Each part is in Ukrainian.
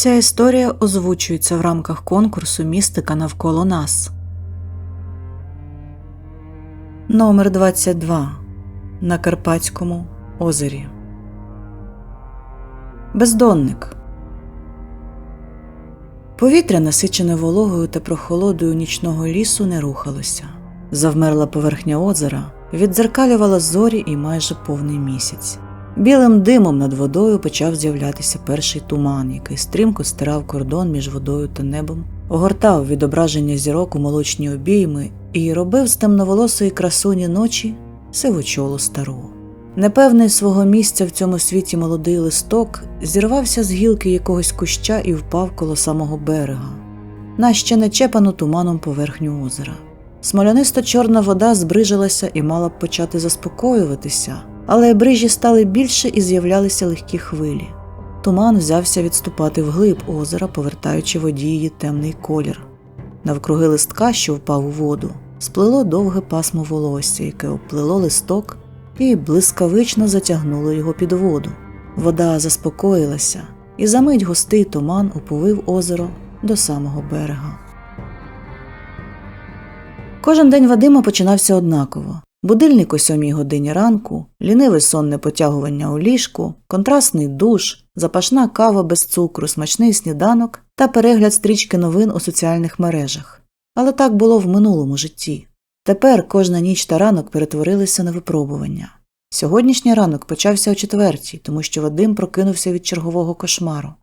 Ця історія озвучується в рамках конкурсу Містика навколо нас. Номер 22 на Карпатському озері. Бездонник. Повітря, насичене вологою та прохолодою нічного лісу, не рухалося. Завмерла поверхня озера, віддзеркалювала зорі і майже повний місяць. Білим димом над водою почав з'являтися перший туман, який стрімко стирав кордон між водою та небом, огортав відображення зірок у молочні обійми і робив з темноволосої красуні ночі сивочолу стару. Непевний свого місця в цьому світі молодий листок зірвався з гілки якогось куща і впав коло самого берега, на ще не чепану туманом поверхню озера. Смолянисто чорна вода збрижилася і мала б почати заспокоюватися, але брижі стали більше і з'являлися легкі хвилі. Туман взявся відступати вглиб озера, повертаючи воді її темний колір. Навкруги листка, що впав у воду, сплило довге пасмо волосся, яке обплило листок і блискавично затягнуло його під воду. Вода заспокоїлася, і за мить густий туман уповив озеро до самого берега. Кожен день Вадима починався однаково. Будильник о сьомій годині ранку, ліниве сонне потягування у ліжку, контрастний душ, запашна кава без цукру, смачний сніданок та перегляд стрічки новин у соціальних мережах. Але так було в минулому житті. Тепер кожна ніч та ранок перетворилися на випробування. Сьогоднішній ранок почався о четвертій, тому що Вадим прокинувся від чергового кошмару.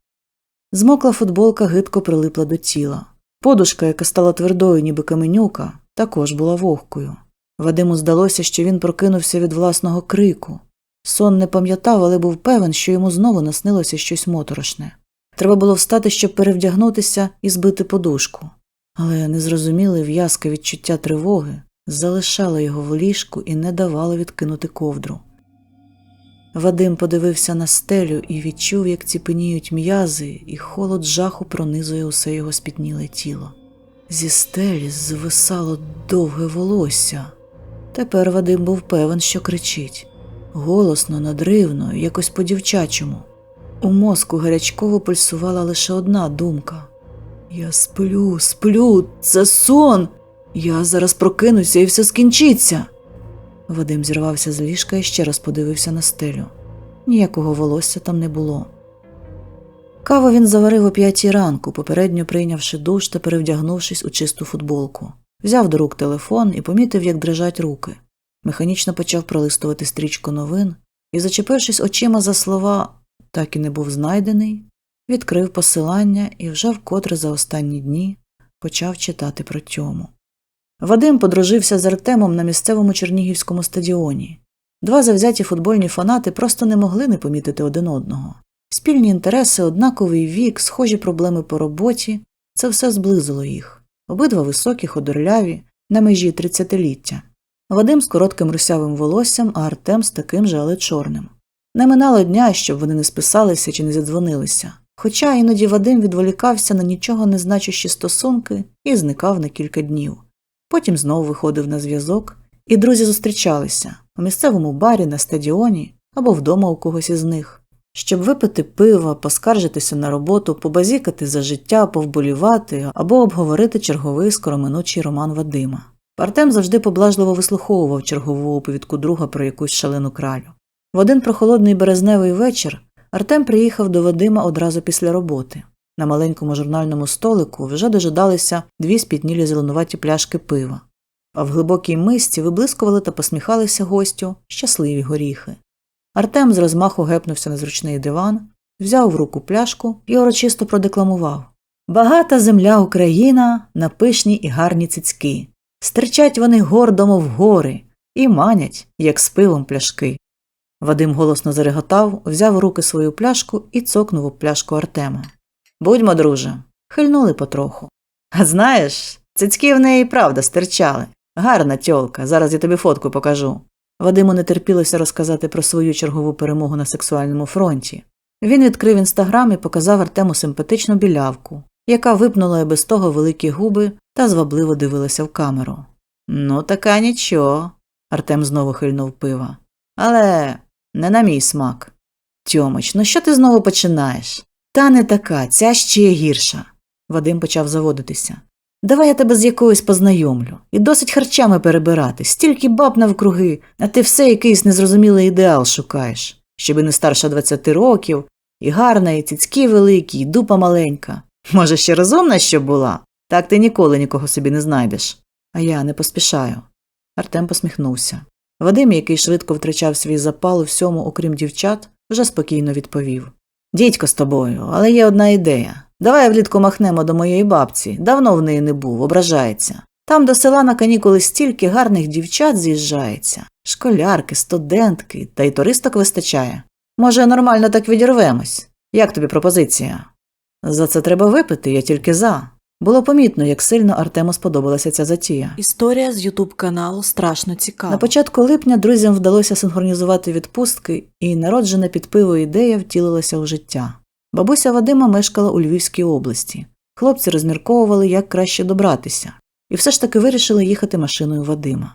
Змокла футболка гидко прилипла до тіла. Подушка, яка стала твердою, ніби каменюка, також була вогкою. Вадиму здалося, що він прокинувся від власного крику. Сон не пам'ятав, але був певен, що йому знову наснилося щось моторошне. Треба було встати, щоб перевдягнутися і збити подушку. Але незрозуміле в'язке відчуття тривоги залишало його в ліжку і не давало відкинути ковдру. Вадим подивився на стелю і відчув, як ціпеніють м'язи, і холод жаху пронизує усе його спітніле тіло. Зі стелі звисало довге волосся. Тепер Вадим був певен, що кричить голосно, надривно, якось по-дівчачому. У мозку гарячково пульсувала лише одна думка Я сплю, сплю, це сон. Я зараз прокинуся і все скінчиться. Вадим зірвався з ліжка і ще раз подивився на стелю. Ніякого волосся там не було. Каву він заварив о п'ятій ранку, попередньо прийнявши душ та перевдягнувшись у чисту футболку. Взяв до рук телефон і помітив, як дрижать руки. Механічно почав пролистувати стрічку новин і, зачепившись очима за слова так і не був знайдений, відкрив посилання і вже вкотре за останні дні почав читати про тьому. Вадим подружився з Артемом на місцевому Чернігівському стадіоні. Два завзяті футбольні фанати просто не могли не помітити один одного. Спільні інтереси, однаковий вік, схожі проблеми по роботі це все зблизило їх. Обидва високі, ходорляві, на межі тридцятиліття. Вадим з коротким русявим волоссям, а Артем з таким же, але чорним. Не минало дня, щоб вони не списалися чи не задзвонилися. Хоча іноді Вадим відволікався на нічого не значущі стосунки і зникав на кілька днів. Потім знову виходив на зв'язок, і друзі зустрічалися у місцевому барі, на стадіоні або вдома у когось із них, щоб випити пива, поскаржитися на роботу, побазікати за життя, повболівати або обговорити черговий скороминучий роман Вадима. Артем завжди поблажливо вислуховував чергову оповідку друга про якусь шалену кралю. В один прохолодний березневий вечір Артем приїхав до Вадима одразу після роботи. На маленькому журнальному столику вже дожидалися дві спітнілі зеленуваті пляшки пива, а в глибокій мисці виблискували та посміхалися гостю щасливі горіхи. Артем з розмаху гепнувся на зручний диван, взяв в руку пляшку і урочисто продекламував Багата земля Україна на пишні і гарні цицьки. Стирчать вони гордо, мов гори, і манять, як з пивом пляшки. Вадим голосно зареготав, взяв у руки свою пляшку і цокнув у пляшку Артема. Будьмо, друже, хильнули потроху. А знаєш, цицьки в неї правда стирчали. Гарна тьолка, зараз я тобі фотку покажу. Вадиму не терпілося розказати про свою чергову перемогу на сексуальному фронті. Він відкрив інстаграм і показав Артему симпатичну білявку, яка випнула і без того великі губи та звабливо дивилася в камеру. Ну, така нічого. Артем знову хильнув пива. Але не на мій смак. Тьомич, ну що ти знову починаєш? Та не така, ця ще гірша. Вадим почав заводитися. Давай я тебе з якоюсь познайомлю. І досить харчами перебирати, стільки баб навкруги, а ти все якийсь незрозумілий ідеал шукаєш. Щоби не старша 20 років, і гарна, і цицьки великі, і дупа маленька. Може, ще розумна що була? Так ти ніколи нікого собі не знайдеш. А я не поспішаю. Артем посміхнувся. Вадим, який швидко втрачав свій запал у всьому, окрім дівчат, вже спокійно відповів Дідько з тобою, але є одна ідея. Давай влітку махнемо до моєї бабці. Давно в неї не був, ображається. Там до села на канікули стільки гарних дівчат з'їжджається школярки, студентки, та й туристок вистачає. Може, нормально так відірвемось. Як тобі пропозиція? За це треба випити, я тільки за. Було помітно, як сильно Артему сподобалася ця затія. Історія з Ютуб каналу страшно цікава. На початку липня друзям вдалося синхронізувати відпустки, і народжена під пиво ідея втілилася у життя. Бабуся Вадима мешкала у Львівській області. Хлопці розмірковували, як краще добратися, і все ж таки вирішили їхати машиною Вадима.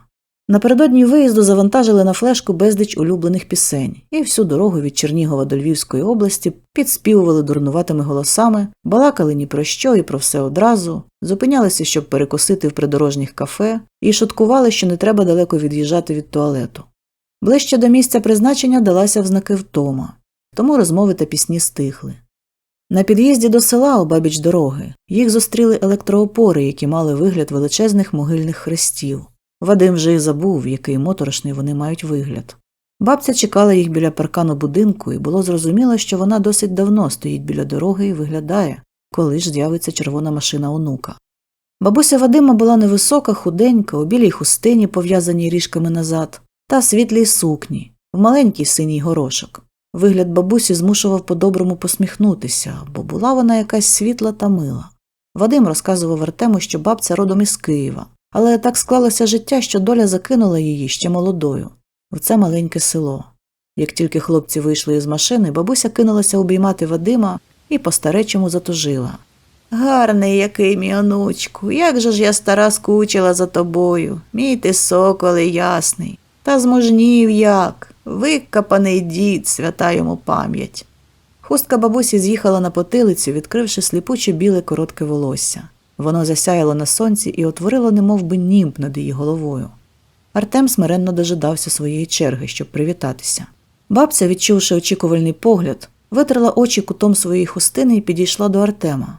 Напередодні виїзду завантажили на флешку безліч улюблених пісень, і всю дорогу від Чернігова до Львівської області підспівували дурнуватими голосами, балакали ні про що і про все одразу, зупинялися, щоб перекусити в придорожніх кафе, і шуткували, що не треба далеко від'їжджати від туалету. Ближче до місця призначення далася в знаки втома, тому розмови та пісні стихли. На під'їзді до села обабіч дороги їх зустріли електроопори, які мали вигляд величезних могильних хрестів. Вадим вже й забув, який моторошний вони мають вигляд. Бабця чекала їх біля паркану будинку, і було зрозуміло, що вона досить давно стоїть біля дороги і виглядає, коли ж з'явиться червона машина онука. Бабуся Вадима була невисока, худенька, у білій хустині, пов'язаній ріжками назад, та світлій сукні, в маленький синій горошок. Вигляд бабусі змушував по-доброму посміхнутися, бо була вона якась світла та мила. Вадим розказував Артему, що бабця родом із Києва, але так склалося життя, що доля закинула її ще молодою в це маленьке село. Як тільки хлопці вийшли із машини, бабуся кинулася обіймати Вадима і по старечому затужила. Гарний який, мій онучку, як же ж я стара скучила за тобою, мій ти соколи ясний, та змужнів як, викапаний дід, свята йому пам'ять. Хустка бабусі з'їхала на потилицю, відкривши сліпуче біле коротке волосся. Воно засяяло на сонці і утворило немов би німб над її головою. Артем смиренно дожидався своєї черги, щоб привітатися. Бабця, відчувши очікувальний погляд, витерла очі кутом своєї хустини і підійшла до Артема.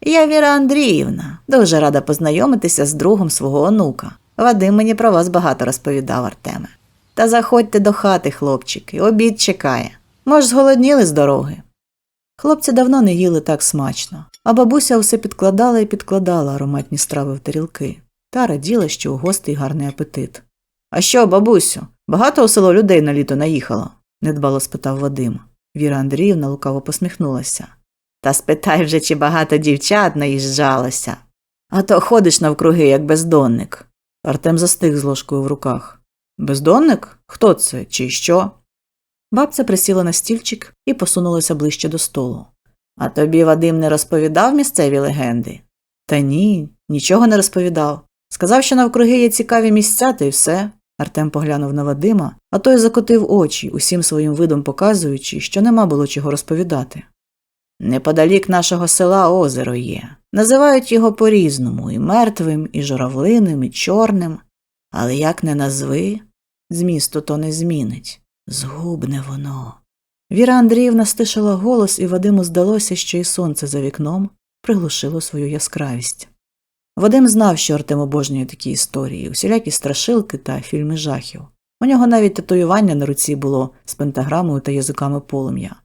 Я Віра Андріївна, дуже рада познайомитися з другом свого онука. Вадим мені про вас багато розповідав, Артеме. Та заходьте до хати, хлопчики, обід чекає. Може, зголодніли з дороги. Хлопці давно не їли так смачно, а бабуся усе підкладала і підкладала ароматні страви в тарілки та раділа, що у гостей гарний апетит. А що, бабусю, багато у село людей на літо наїхало? недбало спитав Вадим. Віра Андріївна лукаво посміхнулася. Та спитай вже, чи багато дівчат наїжджалося. А то ходиш навкруги, як бездонник. Артем застиг з ложкою в руках. Бездонник? Хто це, чи що? Бабця присіла на стільчик і посунулася ближче до столу. А тобі Вадим не розповідав місцеві легенди? Та ні, нічого не розповідав. Сказав, що навкруги є цікаві місця, та й все. Артем поглянув на Вадима, а той закотив очі, усім своїм видом показуючи, що нема було чого розповідати. Неподалік нашого села озеро є. Називають його по-різному і мертвим, і журавлиним, і чорним. Але як не назви, змісту то не змінить. Згубне воно. Віра Андріївна стишила голос, і Вадиму здалося, що і сонце за вікном приглушило свою яскравість. Вадим знав, що Артем обожнює такі історії, усілякі страшилки та фільми жахів. У нього навіть татуювання на руці було з пентаграмою та язиками полум'я.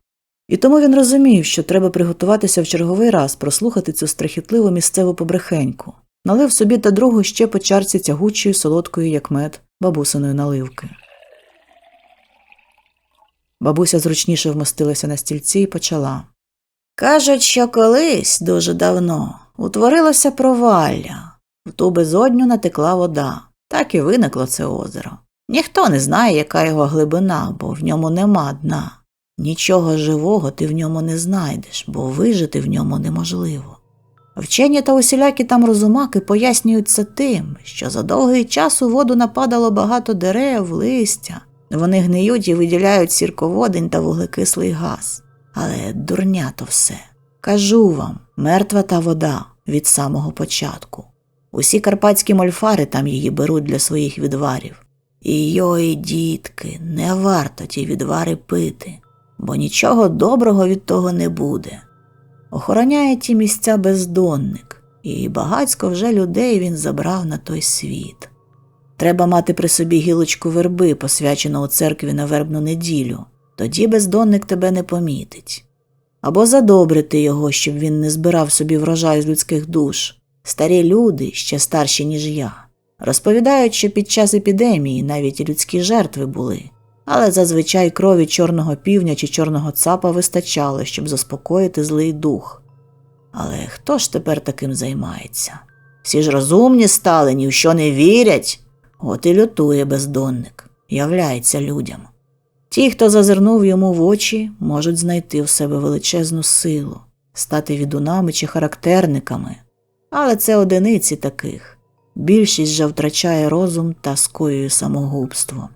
І тому він розумів, що треба приготуватися в черговий раз прослухати цю страхітливу місцеву побрехеньку, налив собі та другу ще по чарці тягучої, солодкої, як мед, бабусиної наливки. Бабуся зручніше вмостилася на стільці і почала. Кажуть, що колись, дуже давно, утворилося провалля, в ту безодню натекла вода, так і виникло це озеро. Ніхто не знає, яка його глибина, бо в ньому нема дна. Нічого живого ти в ньому не знайдеш, бо вижити в ньому неможливо. Вчені та усілякі там розумаки пояснюють це тим, що за довгий час у воду нападало багато дерев, листя, вони гниють і виділяють сірководень та вуглекислий газ. Але дурня то все. Кажу вам, мертва та вода від самого початку. Усі карпатські мольфари там її беруть для своїх відварів. І йої, дітки, не варто ті відвари пити, бо нічого доброго від того не буде. Охороняє ті місця бездонник, і багацько вже людей він забрав на той світ. Треба мати при собі гілочку верби, посвячену у церкві на вербну неділю, тоді бездонник тебе не помітить. Або задобрити його, щоб він не збирав собі врожай з людських душ. Старі люди, ще старші, ніж я, розповідають, що під час епідемії навіть людські жертви були, але зазвичай крові чорного півня чи чорного цапа вистачало, щоб заспокоїти злий дух. Але хто ж тепер таким займається? Всі ж розумні стали, ні в що не вірять. От і лютує бездонник, являється людям. Ті, хто зазирнув йому в очі, можуть знайти в себе величезну силу, стати відунами чи характерниками. Але це одиниці таких. Більшість же втрачає розум та скоює самогубство.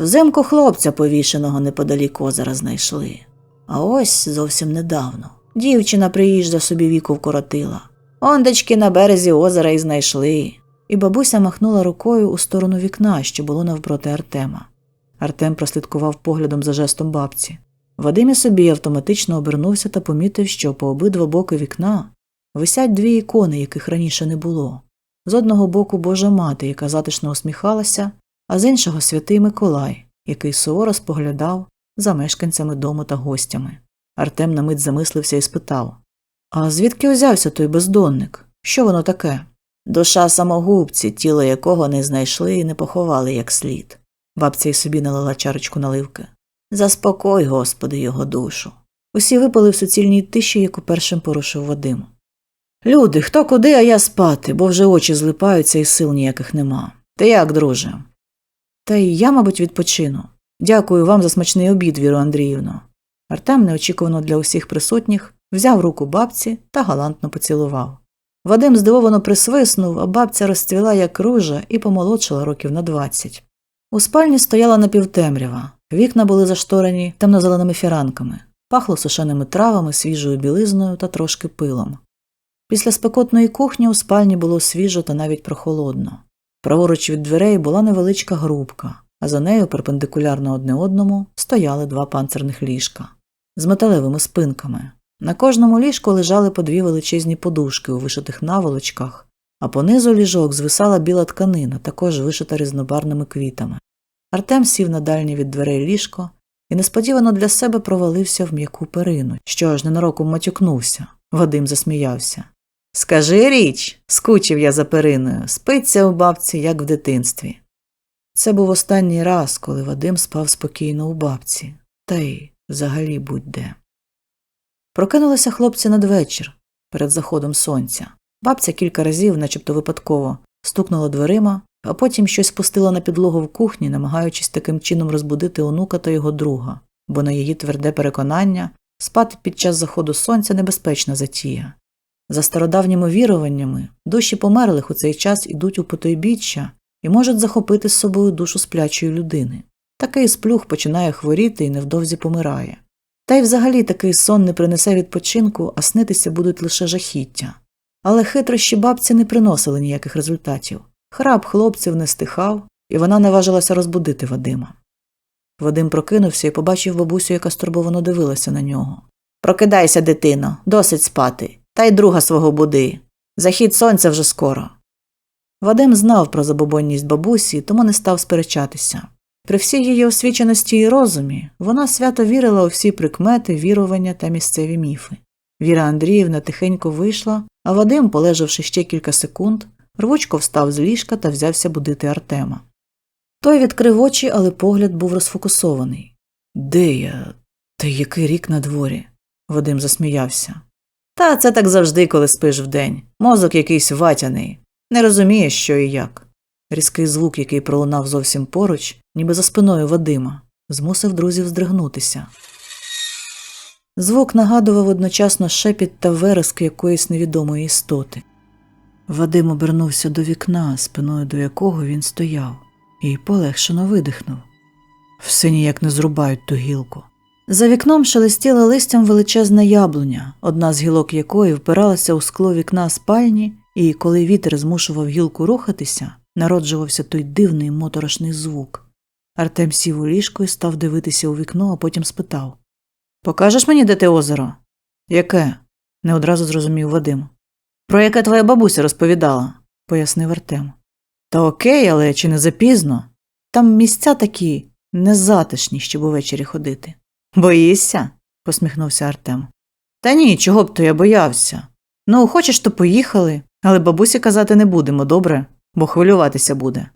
Взимку хлопця повішеного неподалік озера знайшли. А ось зовсім недавно. Дівчина приїжджа собі віку вкоротила. Ондечки на березі озера й знайшли. І бабуся махнула рукою у сторону вікна, що було навпроти Артема. Артем прослідкував поглядом за жестом бабці. Вадим і собі автоматично обернувся та помітив, що по обидва боки вікна висять дві ікони, яких раніше не було. З одного боку Божа мати, яка затишно усміхалася, а з іншого святий Миколай, який суворо споглядав за мешканцями дому та гостями. Артем на мить замислився і спитав А звідки узявся той бездонник? Що воно таке? Душа самогубці, тіло якого не знайшли і не поховали як слід. Бабця й собі налила чарочку наливки. Заспокой, Господи, його душу. Усі випали в суцільній тиші, яку першим порушив Вадим. Люди, хто куди, а я спати, бо вже очі злипаються і сил ніяких нема. Ти як, друже? Та й я, мабуть, відпочину. Дякую вам за смачний обід, Віру Андріївно. Артем, неочікувано для усіх присутніх, взяв руку бабці та галантно поцілував. Вадим здивовано присвиснув, а бабця розцвіла як ружа і помолодшила років на двадцять. У спальні стояла напівтемрява, вікна були зашторені темнозеленими фіранками, пахло сушеними травами, свіжою білизною та трошки пилом. Після спекотної кухні у спальні було свіжо та навіть прохолодно. Праворуч від дверей була невеличка грубка, а за нею, перпендикулярно одне одному, стояли два панцирних ліжка з металевими спинками. На кожному ліжку лежали по дві величезні подушки у вишитих наволочках, а понизу ліжок звисала біла тканина, також вишита різнобарними квітами. Артем сів на дальнє від дверей ліжко і несподівано для себе провалився в м'яку перину, що аж ненароком матюкнувся. Вадим засміявся. Скажи річ, скучив я за периною, спиться у бабці, як в дитинстві. Це був останній раз, коли Вадим спав спокійно у бабці, та й взагалі будь-де. Прокинулися хлопці надвечір, перед заходом сонця. Бабця кілька разів, начебто випадково, стукнула дверима, а потім щось спустила на підлогу в кухні, намагаючись таким чином розбудити онука та його друга, бо на її тверде переконання спати під час заходу сонця небезпечна затія. За стародавніми віруваннями, душі померлих у цей час ідуть у потойбіччя і можуть захопити з собою душу сплячої людини. Такий сплюх починає хворіти і невдовзі помирає. Та й взагалі такий сон не принесе відпочинку, а снитися будуть лише жахіття. Але хитрощі бабці не приносили ніяких результатів. Храп хлопців не стихав, і вона наважилася розбудити Вадима. Вадим прокинувся і побачив бабусю, яка стурбовано дивилася на нього. Прокидайся, дитино, досить спати, та й друга свого буди. Захід сонця вже скоро. Вадим знав про забобонність бабусі, тому не став сперечатися. При всій її освіченості і розумі вона свято вірила у всі прикмети, вірування та місцеві міфи. Віра Андріївна тихенько вийшла, а Вадим, полежавши ще кілька секунд, рвучко встав з ліжка та взявся будити Артема. Той відкрив очі, але погляд був розфокусований. Де я? Та який рік на дворі? Вадим засміявся. Та це так завжди, коли спиш вдень. Мозок якийсь ватяний. Не розумієш, що і як. Різкий звук, який пролунав зовсім поруч, ніби за спиною Вадима, змусив друзів здригнутися. Звук нагадував одночасно шепіт та вереск якоїсь невідомої істоти. Вадим обернувся до вікна, спиною до якого він стояв, і полегшено видихнув. Все ніяк не зрубають ту гілку. За вікном шелестіла листям величезна яблуня, одна з гілок якої впиралася у скло вікна спальні, і коли вітер змушував гілку рухатися, народжувався той дивний моторошний звук. Артем сів у ліжко і став дивитися у вікно, а потім спитав Покажеш мені, де те озеро? Яке? не одразу зрозумів Вадим. Про яке твоя бабуся розповідала, пояснив Артем. Та окей, але чи не запізно? Там місця такі незатишні, щоб увечері ходити. Боїшся? посміхнувся Артем. Та ні, чого б то я боявся. Ну, хочеш, то поїхали, але бабусі казати не будемо, добре, бо хвилюватися буде.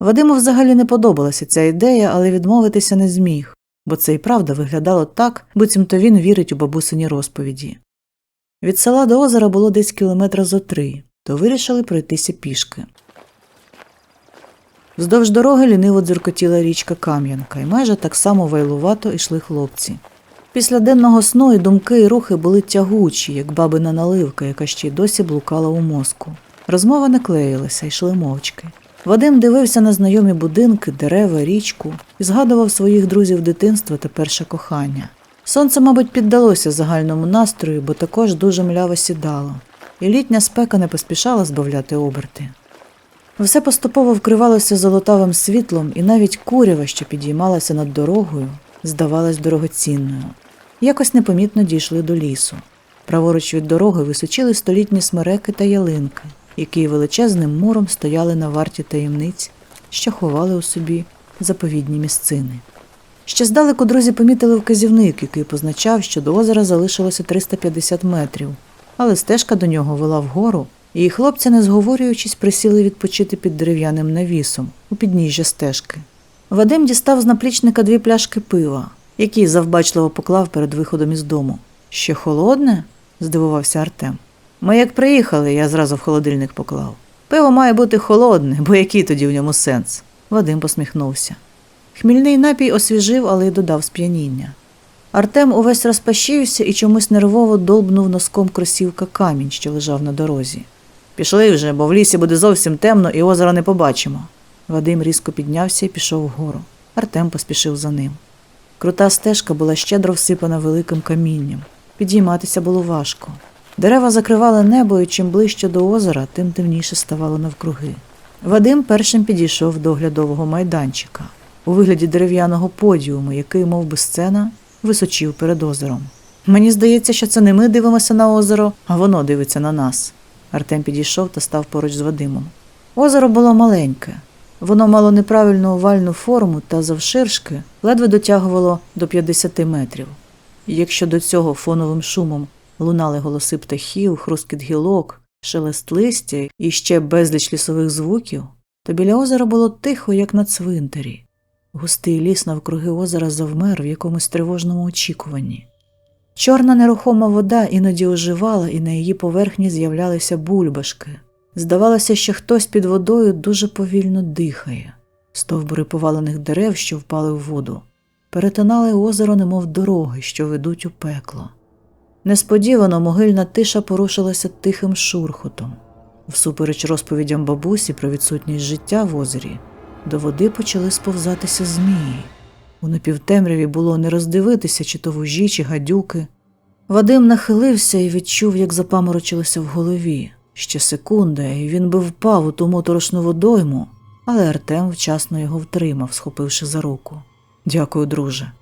Вадиму взагалі не подобалася ця ідея, але відмовитися не зміг, бо це і правда виглядало так, буцімто він вірить у бабусині розповіді. Від села до озера було десь кілометра зо три, то вирішили пройтися пішки. Вздовж дороги ліниво дзюркотіла річка Кам'янка, і майже так само вайлувато йшли хлопці. Після денного сну і думки і рухи були тягучі, як бабина наливка, яка ще й досі блукала у мозку. Розмова не клеїлася, йшли мовчки. Вадим дивився на знайомі будинки, дерева, річку і згадував своїх друзів дитинства та перше кохання. Сонце, мабуть, піддалося загальному настрою, бо також дуже мляво сідало, і літня спека не поспішала збавляти оберти. Все поступово вкривалося золотавим світлом, і навіть курява, що підіймалася над дорогою, здавалась дорогоцінною. Якось непомітно дійшли до лісу. Праворуч від дороги височили столітні смереки та ялинки, які величезним муром стояли на варті таємниць, що ховали у собі заповідні місцини. Ще здалеку друзі помітили вказівник, який позначав, що до озера залишилося 350 метрів, але стежка до нього вела вгору, і хлопці, не зговорюючись, присіли відпочити під дерев'яним навісом у підніжжя стежки. Вадим дістав з наплічника дві пляшки пива, які завбачливо поклав перед виходом із дому. Ще холодне? здивувався Артем. Ми як приїхали, я зразу в холодильник поклав. Пиво має бути холодне, бо який тоді в ньому сенс? Вадим посміхнувся. Хмільний напій освіжив, але й додав сп'яніння. Артем увесь розпашівся і чомусь нервово долбнув носком кросівка камінь, що лежав на дорозі. Пішли вже, бо в лісі буде зовсім темно і озера не побачимо. Вадим різко піднявся і пішов вгору. Артем поспішив за ним. Крута стежка була щедро всипана великим камінням. Підійматися було важко. Дерева закривали небо, і чим ближче до озера, тим темніше ставало навкруги. Вадим першим підійшов до оглядового майданчика у вигляді дерев'яного подіуму, який, мов би сцена, височів перед озером. Мені здається, що це не ми дивимося на озеро, а воно дивиться на нас. Артем підійшов та став поруч з Вадимом. Озеро було маленьке. Воно мало неправильну овальну форму та завширшки ледве дотягувало до 50 метрів. Якщо до цього фоновим шумом лунали голоси птахів, хрускіт гілок, шелест листя і ще безліч лісових звуків, то біля озера було тихо, як на цвинтарі. Густий ліс навкруги озера завмер в якомусь тривожному очікуванні. Чорна нерухома вода іноді оживала, і на її поверхні з'являлися бульбашки. Здавалося, що хтось під водою дуже повільно дихає. Стовбури повалених дерев, що впали в воду, перетинали озеро, немов дороги, що ведуть у пекло. Несподівано могильна тиша порушилася тихим шурхотом. Всупереч розповідям бабусі про відсутність життя в озері, до води почали сповзатися змії. У напівтемряві було не роздивитися, чи то вужі, чи гадюки. Вадим нахилився і відчув, як запаморочилося в голові. Ще секунда, і він би впав у ту моторошну водойму, але Артем вчасно його втримав, схопивши за руку. Дякую, друже.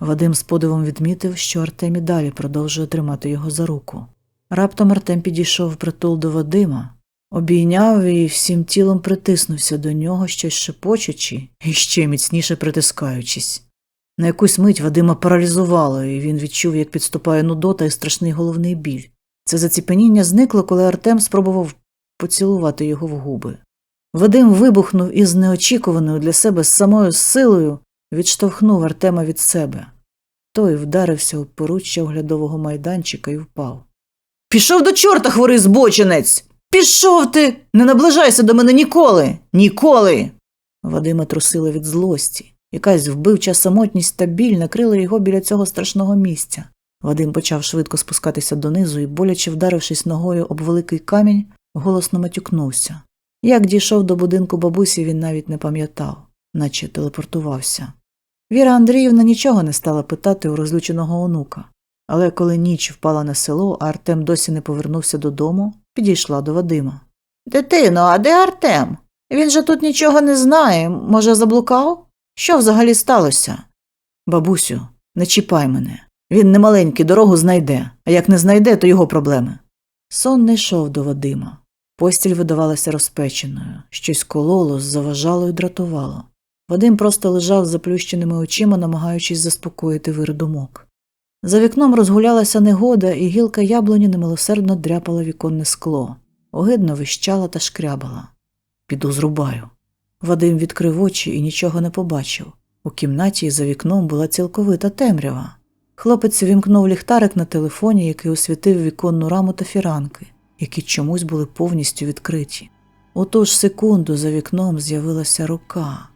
Вадим з подивом відмітив, що Артем і далі продовжує тримати його за руку. Раптом Артем підійшов притул до Вадима, обійняв і всім тілом притиснувся до нього, щось шепочучи і ще міцніше притискаючись. На якусь мить Вадима паралізувало, і він відчув, як підступає нудота і страшний головний біль. Це заціпеніння зникло, коли Артем спробував поцілувати його в губи. Вадим вибухнув і з неочікуваною для себе самою силою відштовхнув Артема від себе. Той вдарився у поруччя оглядового майданчика і впав. Пішов до чорта, хворий збочинець! Пішов ти! Не наближайся до мене ніколи! Ніколи! Вадима трусило від злості. Якась вбивча самотність та біль накрила його біля цього страшного місця. Вадим почав швидко спускатися донизу і, боляче вдарившись ногою об великий камінь, голосно матюкнувся. Як дійшов до будинку бабусі, він навіть не пам'ятав, наче телепортувався. Віра Андріївна нічого не стала питати у розлюченого онука. Але коли ніч впала на село, а Артем досі не повернувся додому, підійшла до Вадима. Дитино, а де Артем? Він же тут нічого не знає. Може, заблукав? Що взагалі сталося? Бабусю, не чіпай мене. Він не маленький, дорогу знайде, а як не знайде, то його проблеми. Сон не йшов до Вадима. Постіль видавалася розпеченою, щось кололо, заважало і дратувало. Вадим просто лежав з заплющеними очима, намагаючись заспокоїти вир думок. За вікном розгулялася негода, і гілка яблуні немилосердно дряпала віконне скло, огидно вищала та шкрябала. Піду зрубаю. Вадим відкрив очі і нічого не побачив. У кімнаті за вікном була цілковита темрява. Хлопець вімкнув ліхтарик на телефоні, який освітив віконну раму та фіранки, які чомусь були повністю відкриті. У ж секунду за вікном з'явилася рука,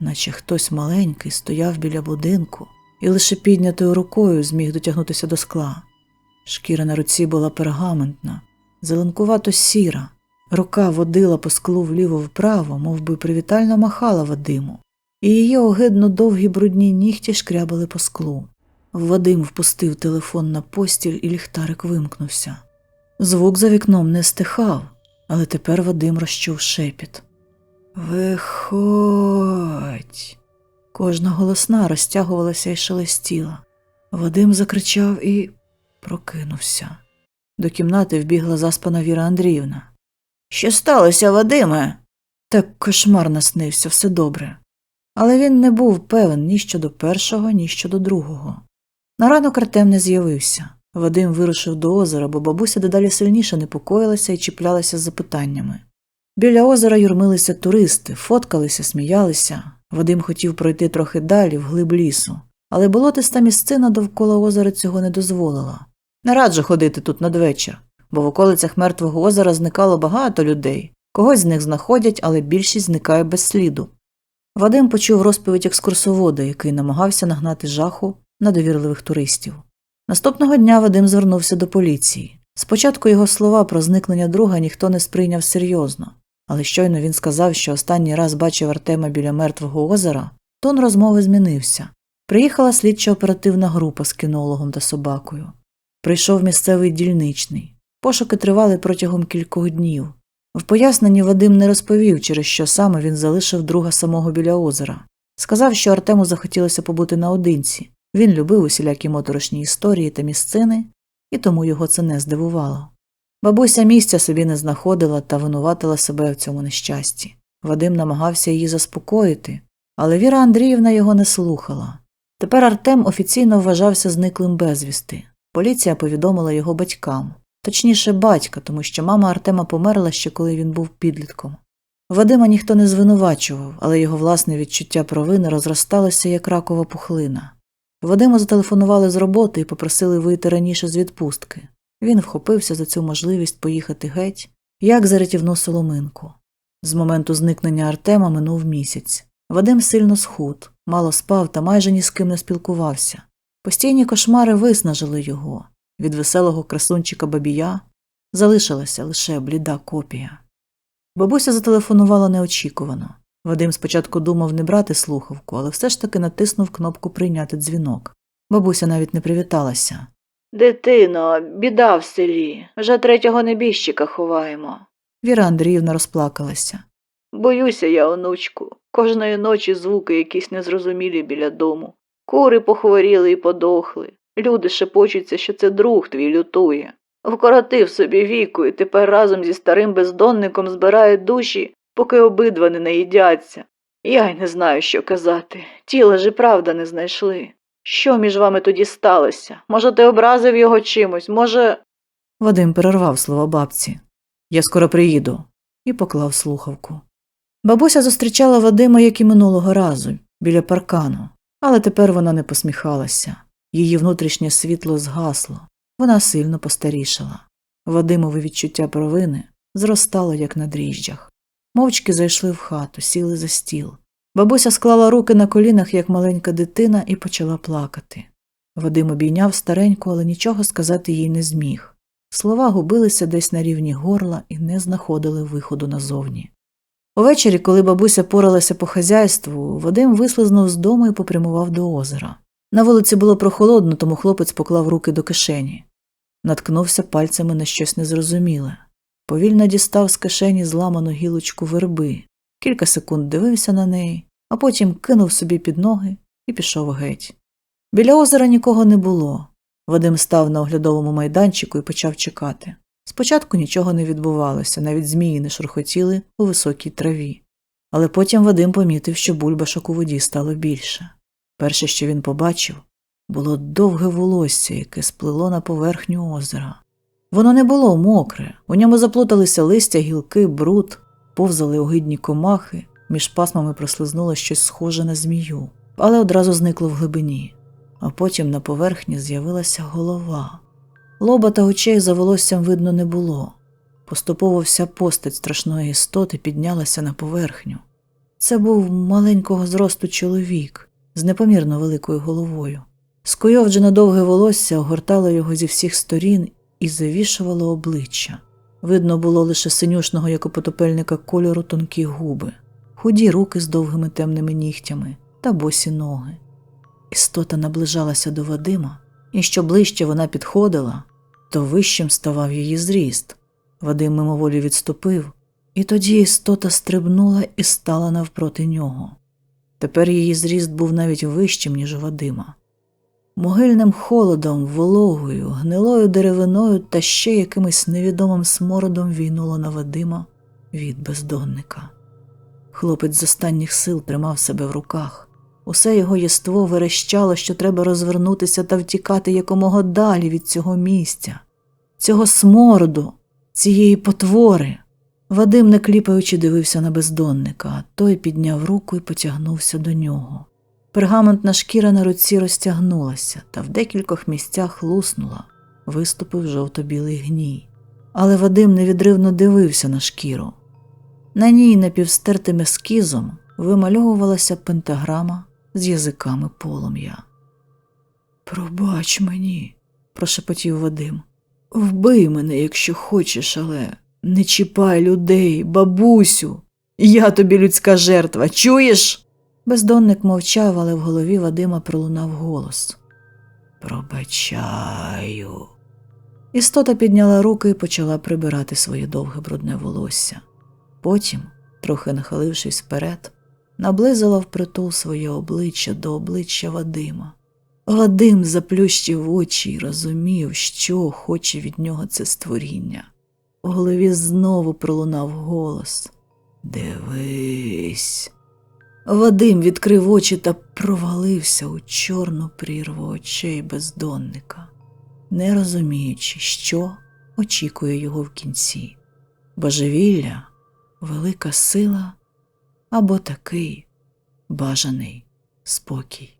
наче хтось маленький стояв біля будинку і лише піднятою рукою зміг дотягнутися до скла. Шкіра на руці була пергаментна, зеленкувато сіра. Рука водила по склу вліво-вправо, мов би привітально махала Вадиму, і її огидно довгі брудні нігті шкрябали по склу. Вадим впустив телефон на постіль і ліхтарик вимкнувся. Звук за вікном не стихав, але тепер Вадим розчув шепіт. Виходь. Кожна голосна розтягувалася і шелестіла. Вадим закричав і прокинувся. До кімнати вбігла заспана Віра Андріївна. Що сталося, Вадиме? Так кошмар наснився, все добре. Але він не був певен ні щодо першого, ні щодо другого. На ранок Артем не з'явився. Вадим вирушив до озера, бо бабуся дедалі сильніше непокоїлася і чіплялася з запитаннями. Біля озера юрмилися туристи, фоткалися, сміялися. Вадим хотів пройти трохи далі, вглиб лісу, але болотиста місцина довкола озера цього не дозволила. Не раджу ходити тут надвечір, бо в околицях мертвого озера зникало багато людей. Когось з них знаходять, але більшість зникає без сліду. Вадим почув розповідь екскурсовода, який намагався нагнати жаху на довірливих туристів. Наступного дня Вадим звернувся до поліції. Спочатку його слова про зникнення друга ніхто не сприйняв серйозно, але щойно він сказав, що останній раз бачив Артема біля мертвого озера, тон розмови змінився. Приїхала слідчо-оперативна група з кінологом та собакою. Прийшов місцевий дільничний. Пошуки тривали протягом кількох днів. В поясненні Вадим не розповів, через що саме він залишив друга самого біля озера. Сказав, що Артему захотілося побути наодинці. Він любив усілякі моторошні історії та місцини, і тому його це не здивувало. Бабуся місця собі не знаходила та винуватила себе в цьому нещасті. Вадим намагався її заспокоїти, але Віра Андріївна його не слухала. Тепер Артем офіційно вважався зниклим безвісти. Поліція повідомила його батькам, точніше батька, тому що мама Артема померла ще коли він був підлітком. Вадима ніхто не звинувачував, але його власне відчуття провини розросталося як ракова пухлина. Вадиму зателефонували з роботи і попросили вийти раніше з відпустки. Він вхопився за цю можливість поїхати геть, як за рятівну соломинку. З моменту зникнення Артема минув місяць. Вадим сильно схуд, мало спав та майже ні з ким не спілкувався. Постійні кошмари виснажили його. Від веселого красунчика бабія залишилася лише бліда копія. Бабуся зателефонувала неочікувано. Вадим спочатку думав не брати слухавку, але все ж таки натиснув кнопку прийняти дзвінок. Бабуся навіть не привіталася. Дитино, біда в селі. Вже третього небіжчика ховаємо. Віра Андріївна розплакалася. Боюся я, онучку. Кожної ночі звуки якісь незрозумілі біля дому. Кури похворіли і подохли. Люди шепочуться, що це друг твій лютує. Вкоротив собі віку і тепер разом зі старим бездонником збирає душі, поки обидва не наїдяться. Я й не знаю, що казати. Тіла ж і правда не знайшли. Що між вами тоді сталося? Може, ти образив його чимось, може. Вадим перервав слова бабці. Я скоро приїду, і поклав слухавку. Бабуся зустрічала Вадима, як і минулого разу, біля паркану, але тепер вона не посміхалася. Її внутрішнє світло згасло, вона сильно постарішала. Вадимове відчуття провини зростало, як на дріжджах. Мовчки зайшли в хату, сіли за стіл. Бабуся склала руки на колінах, як маленька дитина, і почала плакати. Вадим обійняв стареньку, але нічого сказати їй не зміг. Слова губилися десь на рівні горла і не знаходили виходу назовні. Увечері, коли бабуся поралася по хазяйству, Вадим вислизнув з дому і попрямував до озера. На вулиці було прохолодно, тому хлопець поклав руки до кишені. Наткнувся пальцями на щось незрозуміле. Повільно дістав з кишені зламану гілочку верби, кілька секунд дивився на неї, а потім кинув собі під ноги і пішов геть. Біля озера нікого не було. Вадим став на оглядовому майданчику і почав чекати. Спочатку нічого не відбувалося, навіть змії не шурхотіли у високій траві. Але потім Вадим помітив, що бульбашок у воді стало більше. Перше, що він побачив, було довге волосся, яке сплило на поверхню озера. Воно не було мокре, у ньому заплуталися листя, гілки, бруд, повзали огидні комахи, між пасмами прослизнуло щось схоже на змію, але одразу зникло в глибині. А потім на поверхні з'явилася голова. Лоба та очей за волоссям видно не було. Поступово вся постать страшної істоти піднялася на поверхню. Це був маленького зросту чоловік з непомірно великою головою. Скойовджене довге волосся огортало його зі всіх сторін і завішувало обличчя. Видно було лише синюшного, як у потопельника кольору тонкі губи, худі руки з довгими темними нігтями та босі ноги. Істота наближалася до Вадима, і що ближче вона підходила, то вищим ставав її зріст. Вадим мимоволі відступив, і тоді істота стрибнула і стала навпроти нього. Тепер її зріст був навіть вищим, ніж Вадима. Могильним холодом, вологою, гнилою деревиною та ще якимось невідомим смородом війнуло на Вадима від бездонника. Хлопець з останніх сил тримав себе в руках. Усе його єство верещало, що треба розвернутися та втікати якомога далі від цього місця, цього смороду, цієї потвори. Вадим, не кліпаючи, дивився на бездонника, той підняв руку і потягнувся до нього. Пергаментна шкіра на руці розтягнулася та в декількох місцях луснула, виступив жовто-білий гній. Але Вадим невідривно дивився на шкіру. На ній напівстертим ескізом вимальовувалася пентаграма з язиками полум'я. Пробач мені, прошепотів Вадим. Вбий мене, якщо хочеш, але не чіпай людей, бабусю. Я тобі людська жертва, чуєш? Бездонник мовчав, але в голові Вадима пролунав голос. Пробачаю. Істота підняла руки і почала прибирати своє довге брудне волосся. Потім, трохи нахилившись вперед, наблизила впритул своє обличчя до обличчя Вадима. Вадим заплющив очі і розумів, що хоче від нього це створіння. У голові знову пролунав голос Дивись. Вадим відкрив очі та провалився у чорну прірву очей бездонника, не розуміючи, що очікує його в кінці божевілля, велика сила або такий бажаний спокій.